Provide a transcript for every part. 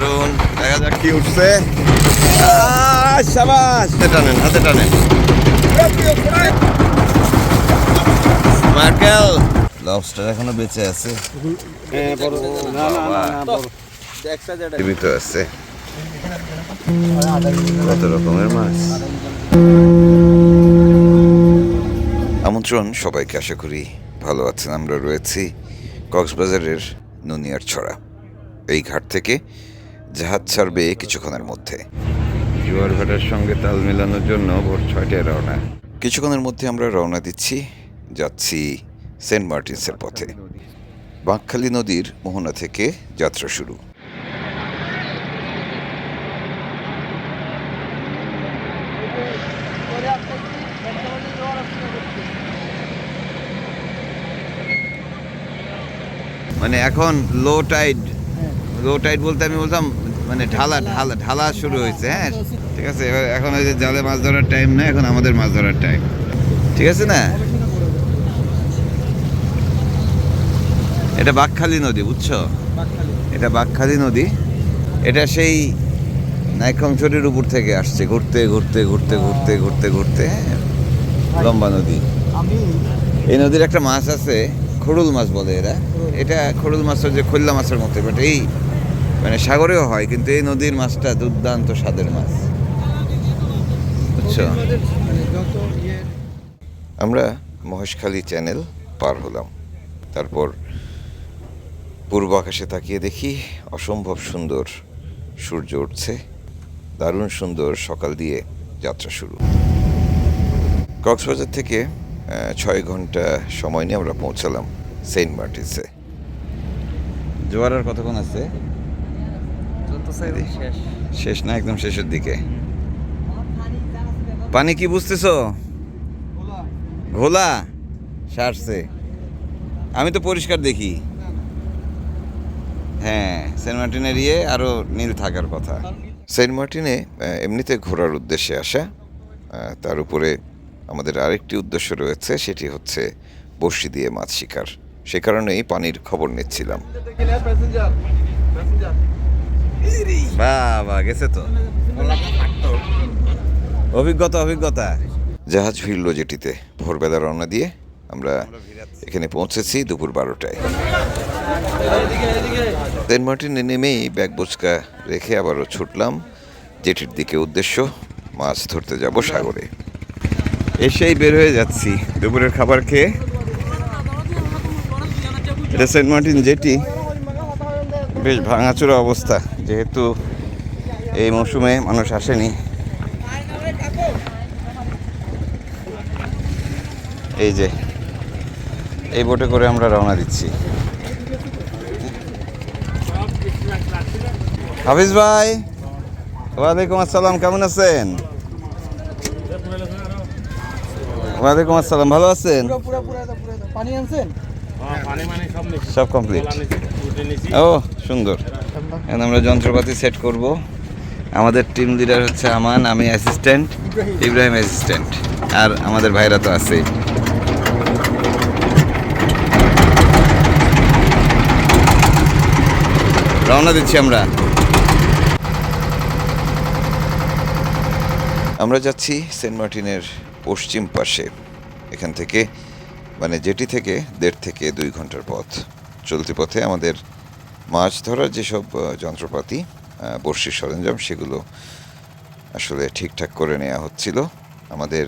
দারুণ। দেখা যাক কি উঠছে। সাবাস। হাতে টানেন হাতে টানেন। মার্কেল। লবস্টার এখনও বেঁচে আছে। জীবিত আছে। কত রকমের মাছ। আমন্ত্রণ সবাইকে আশা করি ভালো আছেন। আমরা রয়েছি কক্সবাজারের নুনিয়ার ছড়া এই ঘাট থেকে জাহাজ ছাড়বে কিছুক্ষণের মধ্যে। জোয়ার ভাটার সঙ্গে তাল মেলানোর জন্য ভোর ছয়টায় রওনা। কিছুক্ষণের মধ্যে আমরা রওনা দিচ্ছি যাচ্ছি সেন্ট মার্টিনসের পথে। বাঁকখালী নদীর মোহনা থেকে যাত্রা শুরু। মানে এখন লো টাইড লো টাইড বলতে আমি বলতাম মানে ঢালা ঢালা। ঢালা শুরু হয়েছে হ্যাঁ? ঠিক আছে এবার এখন ওই যে জালে মাছ ধরার টাইম না এখন আমাদের মাছ ধরার টাইম ঠিক আছে না? এটা বাকখালী নদী বুঝছ? এটা বাকখালী নদী। এটা সেই নাইকংছড়ির উপর থেকে আসছে ঘুরতে ঘুরতে ঘুরতে ঘুরতে ঘুরতে ঘুরতে হ্যাঁ, লম্বা নদী। এই নদীর একটা মাছ আছে খড়ুল মাছ বলে এরা। এটা খড়ুল মাছ হচ্ছে খোল্লা মাছের মতো বাট এই মানে সাগরেও হয়, কিন্তু এই নদীর মাছটা দুর্দান্ত স্বাদের মাছ। বুঝছ? আমরা মহেশখালী চ্যানেল পার হলাম। তারপর পূর্ব আকাশে তাকিয়ে দেখি অসম্ভব সুন্দর সূর্য উঠছে। দারুণ সুন্দর সকাল দিয়ে যাত্রা শুরু। কক্সবাজার থেকে ছয় ঘণ্টা সময় নিয়ে আমরা পৌঁছালাম সেন্ট মার্টিনসে। জোয়ার আর কতক্ষণ আছে? শেষ। না একদম শেষের দিকে। পানি কি বুঝতেছো? ঘোলা? সারছে। আমি তো পরিষ্কার দেখি। হ্যাঁ সেন্ট মার্টিনের ইয়ে আরও নীল থাকার কথা। সেন্ট মার্টিনে এমনিতে ঘোরার উদ্দেশ্যে আসা। আহ, তার উপরে আমাদের আরেকটি উদ্দেশ্য রয়েছে সেটি হচ্ছে বড়শি দিয়ে মাছ শিকার। সে কারণেই পানির খবর নিচ্ছিলাম। বাবা, গেছে তো। অভিজ্ঞতা অভিজ্ঞতা। জাহাজ ভিড়ল যেটিতে। ভোরবেলা রওনা দিয়ে আমরা এখানে পৌঁছেছি দুপুর বারোটায়। সেন্ট মার্টিনে নেমেই ব্যাগ বোচকা রেখে আবারও ছুটলাম যেটির দিকে উদ্দেশ্য, মাছ ধরতে যাব সাগরে। এসেই বের হয়ে যাচ্ছি। দুপুরের খাবার খেয়ে। এটা সেন্ট মার্টিন জেটি বেশ ভাঙাচোরা অবস্থা। যেহেতু এই মৌসুমে মানুষ আসেনি। এই যে এই বোটে করে আমরা রওনা দিচ্ছি। হাফিজ ভাই ওয়ালাইকুম আসসালাম কেমন আছেন? ওয়ালাইকুম আসসালাম ভালো আছেন? সব কমপ্লিট ও সুন্দর। এখন আমরা যন্ত্রপাতি সেট করব। আমাদের টিম লিডার হচ্ছে আমান আমি অ্যাসিস্ট্যান্ট ইব্রাহিম। অ্যাসিস্ট্যান্ট আর আমাদের ভাইরা তো আছেই। রওনা দিচ্ছি আমরা। আমরা যাচ্ছি সেন্ট মার্টিনের পশ্চিম পাশে। এখান থেকে মানে যেটি থেকে দেড় থেকে দুই ঘণ্টার পথ। চলতি পথে আমাদের মাছ ধরার যেসব যন্ত্রপাতি বড়শির সরঞ্জাম, সেগুলো আসলে ঠিকঠাক করে নেওয়া হচ্ছিল। আমাদের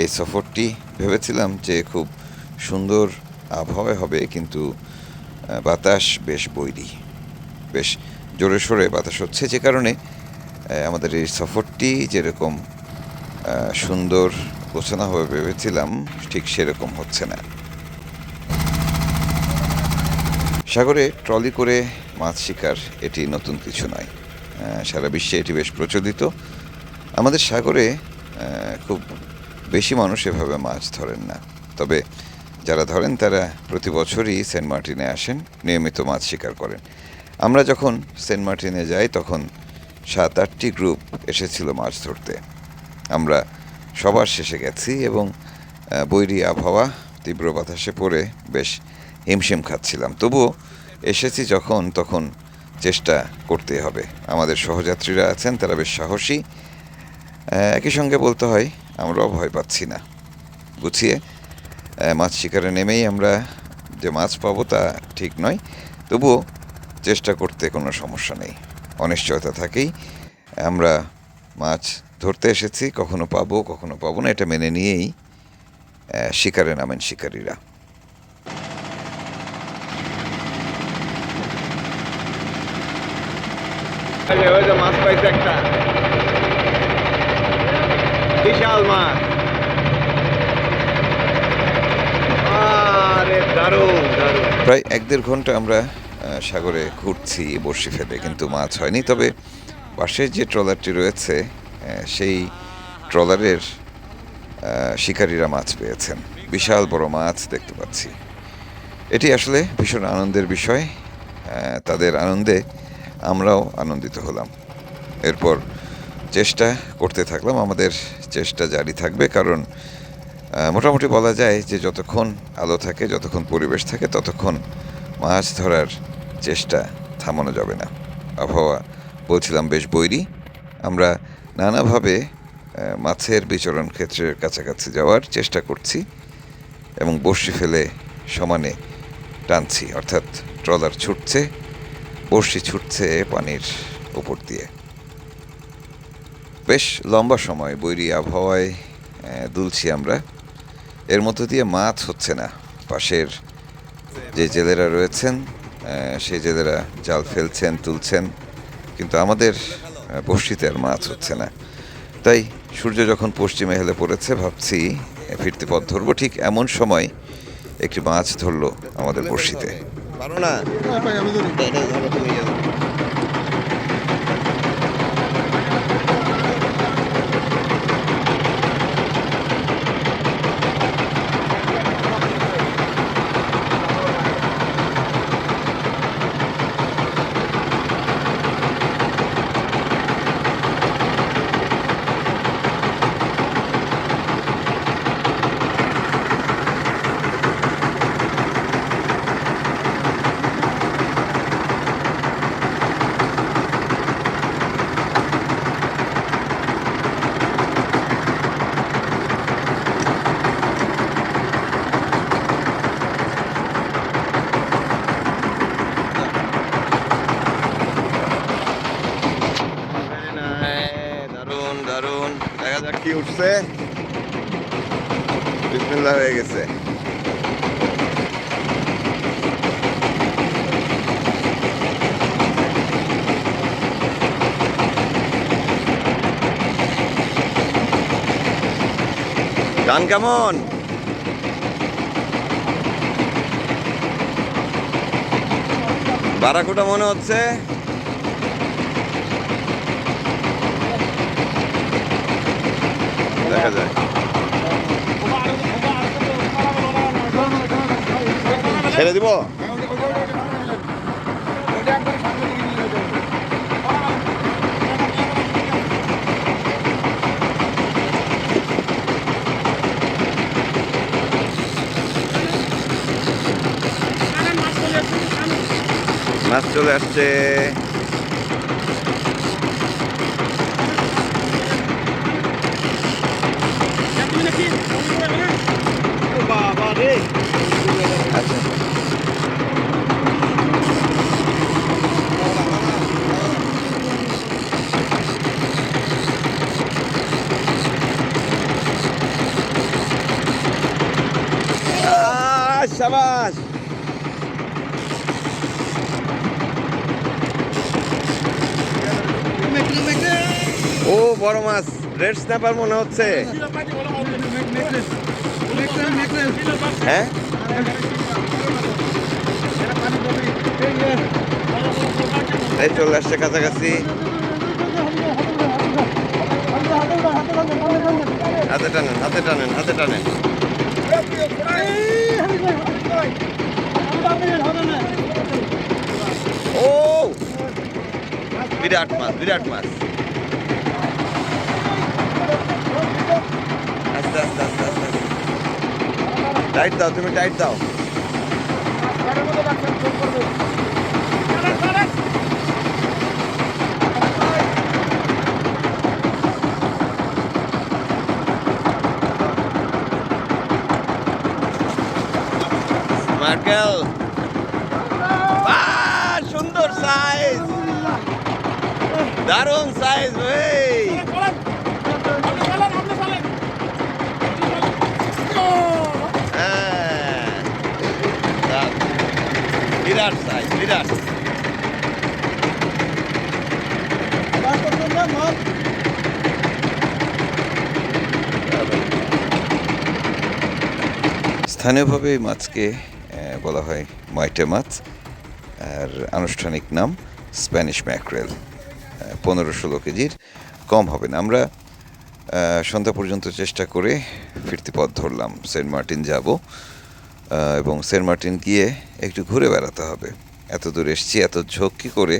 এই সফরটি ভেবেছিলাম যে খুব সুন্দর আবহাওয়া হবে, কিন্তু বাতাস বেশ বৈরী, বেশ জোরে সোরে বাতাস হচ্ছে। যে কারণে আমাদের এই সফরটি যেরকম সুন্দর গোছানো হবে ভেবেছিলাম, ঠিক সেরকম হচ্ছে না। সাগরে ট্রলি করে মাছ শিকার এটি নতুন কিছু নয়। সারা বিশ্বে এটি বেশ প্রচলিত। আমাদের সাগরে খুব বেশি মানুষ এভাবে মাছ ধরেন না। তবে যারা ধরেন, তারা প্রতি বছরই সেন্ট মার্টিনে আসেন, নিয়মিত মাছ শিকার করেন। আমরা যখন সেন্ট মার্টিনে যাই, তখন সাত আটটি গ্রুপ এসেছিল মাছ ধরতে। আমরা সবার শেষে গেছি এবং বৈরী আবহাওয়া তীব্র বাতাসে পড়ে বেশ হিমশিম খাচ্ছিলাম। তবুও এসেছি যখন, তখন চেষ্টা করতে হবে। আমাদের সহযাত্রীরা আছেন, তারা বেশ সাহসী। একই সঙ্গে বলতে হয়, আমরাও ভয় পাচ্ছি না। গুছিয়ে মাছ শিকারে নেমেই আমরা যে মাছ পাবো তা ঠিক নয়। তবুও চেষ্টা করতে কোনো সমস্যা নেই। অনিশ্চয়তা থাকেই। আমরা মাছ ধরতে এসেছি, কখনো পাবো কখনো পাবো না, এটা মেনে নিয়েই শিকারে নামেন শিকারীরা। ওই যে- মাছ পাইছে একটা। বিশাল মাছ। প্রায় এক দেড় ঘণ্টা আমরা সাগরে ঘুরছি, বড়শি ফেলে, কিন্তু মাছ হয়নি। তবে পাশে যে ট্রলারটি রয়েছে সেই ট্রলারের শিকারীরা মাছ পেয়েছেন। বিশাল বড় মাছ দেখতে পাচ্ছি। এটি আসলে ভীষণ আনন্দের বিষয়। তাদের আনন্দে আমরাও আনন্দিত হলাম। এরপর চেষ্টা করতে থাকলাম। আমাদের চেষ্টা জারি থাকবে কারণ মোটামুটি বলা যায় যে যতক্ষণ আলো থাকে, যতক্ষণ পরিবেশ থাকে, ততক্ষণ মাছ ধরার চেষ্টা থামানো যাবে না। আবহাওয়া বলছিলাম বেশ বৈরী। আমরা নানাভাবে মাছের বিচরণ ক্ষেত্রের কাছাকাছি যাওয়ার চেষ্টা করছি এবং বড়শি ফেলে সমানে টানছি। অর্থাৎ ট্রলার ছুটছে। বড়শি ছুটছে পানির উপর দিয়ে। বেশ লম্বা সময় বৈরী আবহাওয়ায় দুলছি আমরা। এর মধ্য দিয়ে মাছ হচ্ছে না। পাশের যে জেলেরা রয়েছেন সেই জেলেরা জাল ফেলছেন, তুলছেন, কিন্তু আমাদের বড়শিতে আর মাছ হচ্ছে না। তাই সূর্য যখন পশ্চিমে হেলে পড়েছে, ভাবছি ফিরতে পথ ধরবো। ঠিক এমন সময় একটি মাছ ধরলো আমাদের বড়শিতে। পারো না? এটা ধরো। তুমি ইয়ে ধরো। Very nice, দারুণ দারুণ দেখা যাক কি উঠছে বিসমিল্লাহ হয়ে গেছে। গান কেমন? বারাকুটা মনে হচ্ছে? দেখা যায়। ছেড়ে দিব? মাছ চলে আসছে। আচ্ছা। শাবাশ ও বড় মাছ। রেড স্ন্যাপার মনে হচ্ছে। হ্যাঁ? এই চলে আসছে কাছাকাছি। হাতে টানেন হাতে টানেন হাতে টানেন। ও! বিরাট মাছ বিরাট মাছ। আস্তে আস্তে আস্তে আস্তে। টাইট দাও তুমি টাইট দাও। মার্কেল। সুন্দর সাইজ দারুণ সাইজ ভাই স্থানীয়ভাবে এই মাছকে বলা হয় মাইটে মাছ, আর আনুষ্ঠানিক নাম স্প্যানিশ ম্যাকরেল। পনেরো ষোলো কেজির কম হবে না। আমরা সন্ধ্যা পর্যন্ত চেষ্টা করে ফিরতি পথ ধরলাম। সেন্ট মার্টিন যাব এবং সেন্ট মার্টিন গিয়ে একটু ঘুরে বেড়াতে হবে। এত দূর এসছি, এত ঝক্কি করে।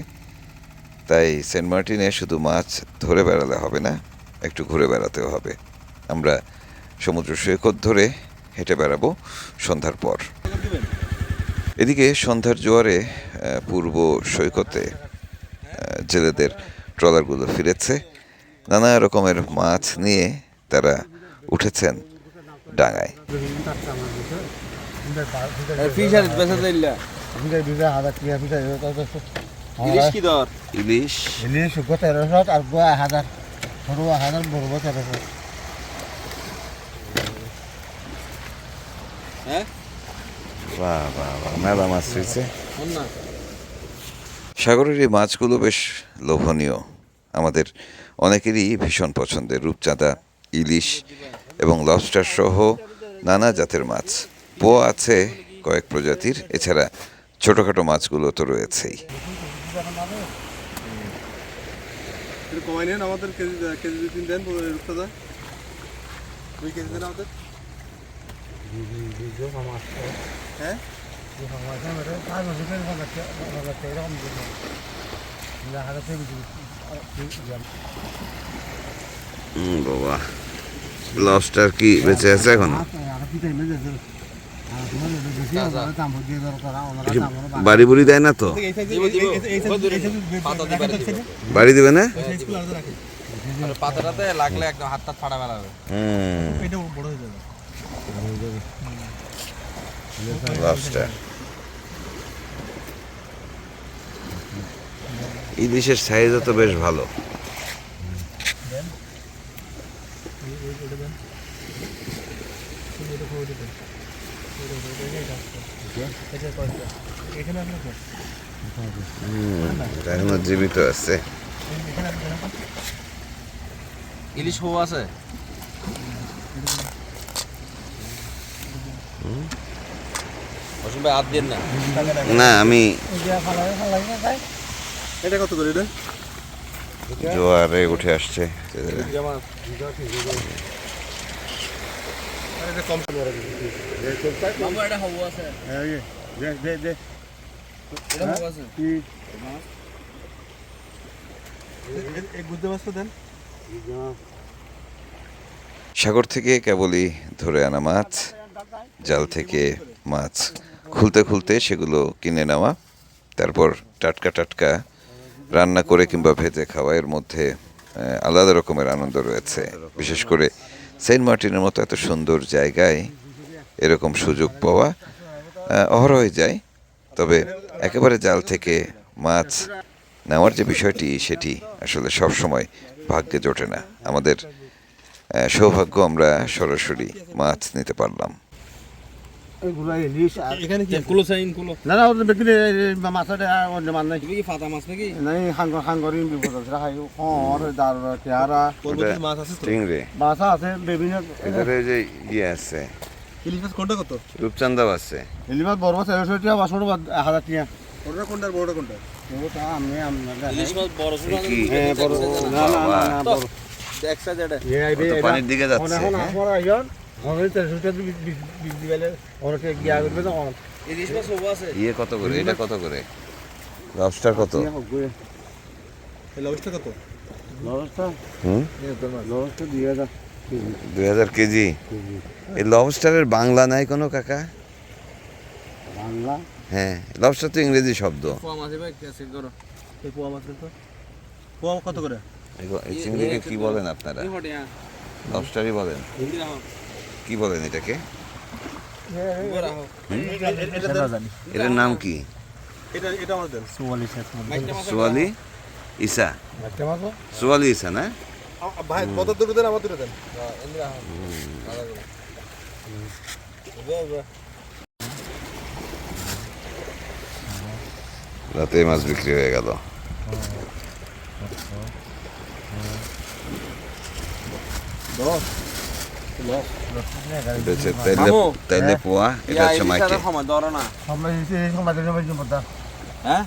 তাই সেন্ট মার্টিনে শুধু মাছ ধরে বেড়ালে হবে না, একটু ঘুরে বেড়াতেও হবে। আমরা সমুদ্র সৈকত ধরে হেঁটে বেড়াবো সন্ধ্যার পর। এদিকে সন্ধ্যার জোয়ারে পূর্ব সৈকতে জেলেদের ট্রলারগুলো ফিরেছে। নানা রকমের মাছ নিয়ে তারা উঠেছেন ডাঙায়। বিঘা বিঘা হাজার টিয়া বিঘা ইলিশ কি দর ইলিশ। ইলিশ শুকো তেরোশো আর গোয়া হাজার ছোট হাজার বড় তেরোশো হ্যাঁ বাহ বাহ বাহ মেলা মাছ হয়েছে সাগরের এই মাছগুলো বেশ লোভনীয়। আমাদের অনেকেরই ভীষণ পছন্দের রূপচাঁদা ইলিশ এবং লবস্টার সহ নানা জাতের মাছ। পোয়া আছে কয়েক প্রজাতির এছাড়া ছোটোখাটো মাছগুলো তো রয়েছেই। একটু কমাই নেন আমাদের কেজি কেজি দুই তিন দেন রূপসাদা দুই কেজি দেন আমাদের। হ্যাঁ? বাবা লবস্টার কি বেঁচে আছে এখন? বাড়ি বুড়ি দেয় না তো? বাড়ি দিব। না? পাতাটাতে লাগলে একদম হাত টাত ফাটা ফেলা হবে হুম। এটা বড় হয়ে যাবে লবস্টার ইলিশের সাইজও তো বেশ ভালো। এখানে জীবিত আছে? ইলিশ হো আছে। না। না আমি এটা কত করে এটা? জোয়ারে উঠে আসছে। জামা আর এটা কম আছে। দে দে দে। এটা হো আছে এক বুঝতে পারছ সাগর থেকে কেবলই ধরে আনা মাছ জাল থেকে মাছ। খুলতে খুলতে সেগুলো কিনে নেওয়া তারপর টাটকা টাটকা রান্না করে কিংবা ভেজে খাওয়া এর মধ্যে আলাদা রকমের আনন্দ রয়েছে। বিশেষ করে সেন্ট মার্টিনের মতো এত সুন্দর জায়গায় এরকম সুযোগ পাওয়া অহরহই যায়। তবে একেবারে জাল থেকে মাছ নেওয়ার যে বিষয়টি সেটি আসলে সব সময় ভাগ্যে জোটে না। আমাদের সৌভাগ্য আমরা সরাসরি মাছ নিতে পারলাম। না না ওদের বিক্রি মাছের অন্য নাই। তুমি কি ফাতা মাছ নাকি? নাই হাঙ্গর হাঙ্গরি বিপদ আছে। হর দার মাছ আছে আছে বিভিন্ন এখানে যে ইয়ে আছে ইলিশ মাছ কোনটা কত? রূপচান্দাও আছে। ইলিশ মাছ বড় মাছ তেরোশো বা ছোট হাজার কোনটা বড়টা কোনটা ওটা আমি আমরা ইলিশ মাছ বড় ছোট? হ্যাঁ বড়। না না না না বড়। এক সাইজ এটা এ আইবে পানির দিকে যাচ্ছে। এখন হ্যাঁ? আমরা আইয়ন আমরা তেরোশো টিয়া বিশ দিবেলে অনেকে গিয়া করবে না? ইলিশ মাছ হো আছে। ইয়ে কত করে? এটা কত করে? লবস্টার কত? লবস্টার কত? লবস্টার হুম? লবস্টার দিয়ে দাও দুই হাজার কেজি? এই লবস্টারের বাংলা নাই কোনো কাকা? বাংলা? হ্যাঁ লবস্টার তো ইংরেজি শব্দ। কত করে? চিংড়িকে কি বলেন আপনারা? এই হ্যাঁ। লবস্টারই বলেন। কি বলেন এটাকে? এটার নাম কি? সোয়ালি ইসা সোয়ালি ইসা না? ভাই দেন আমার দেন। রাতে মাছ বিক্রি হয়ে গেল। তেলে মামু। পোয়া এটা হচ্ছে মাইকে। হ্যাঁ?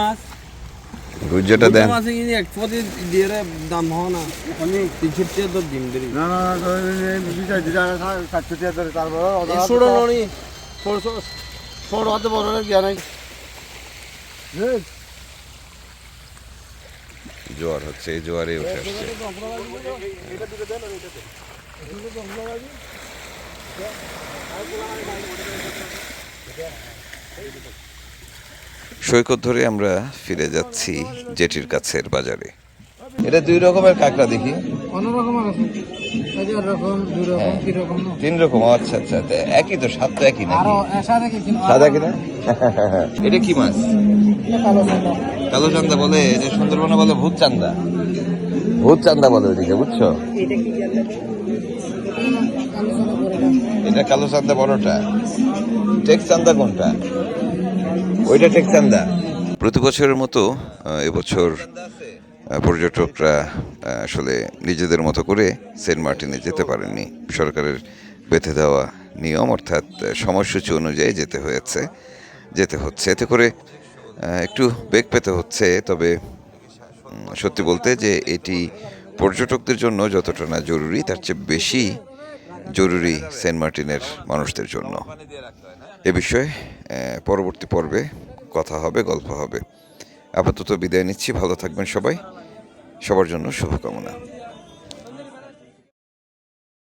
মাছ? গুজ্জটা দেন। এক দিয়ে দাম হও না। আমি তিনশো টাকা তো ডিম দেরি না না না দুইটা দুইটা সাতশো টাকা ধরে তারপর ছোট ননি ছোট হাতে বড় গিয়া নাই। জোয়ার হচ্ছে এই জোয়ারে উঠে আসছে। সৈকত ধরে আমরা ফিরে যাচ্ছি জেটির কাছের বাজারে। এটা দুই রকমের কাঁকড়া দেখি। অন্য রকম আছে। হাজার রকম দুই রকম কি রকম তিন রকম আচ্ছা আচ্ছা তা একই তো স্বাদ তো একই কি সাদা কিনা? এটা কি মাছ? কালো কালো চান্দা বলে এটা সুন্দরবনে বলে ভূত চান্দা। ভূত চান্দা বলে ওইদিকে বুঝছ? এটা কালো চান্দা বড়টা। টেক চান্দা কোনটা? ওইটা প্রতি বছরের মতো এবছর পর্যটকরা আসলে নিজেদের মতো করে সেন্ট মার্টিনে যেতে পারেননি। সরকারের বেঁধে দেওয়া নিয়ম, অর্থাৎ সময়সূচি অনুযায়ী যেতে হয়েছে, যেতে হচ্ছে। এতে করে একটু বেগ পেতে হচ্ছে, তবে সত্যি বলতে যে এটি পর্যটকদের জন্য যতটা না জরুরি, তার চেয়ে বেশি জরুরি সেন্ট মার্টিনের মানুষদের জন্য। এ বিষয়ে পরবর্তী পর্বে কথা হবে, গল্প হবে। আপাতত বিদায় নিচ্ছি, ভালো থাকবেন সবাই। সবার জন্য শুভকামনা।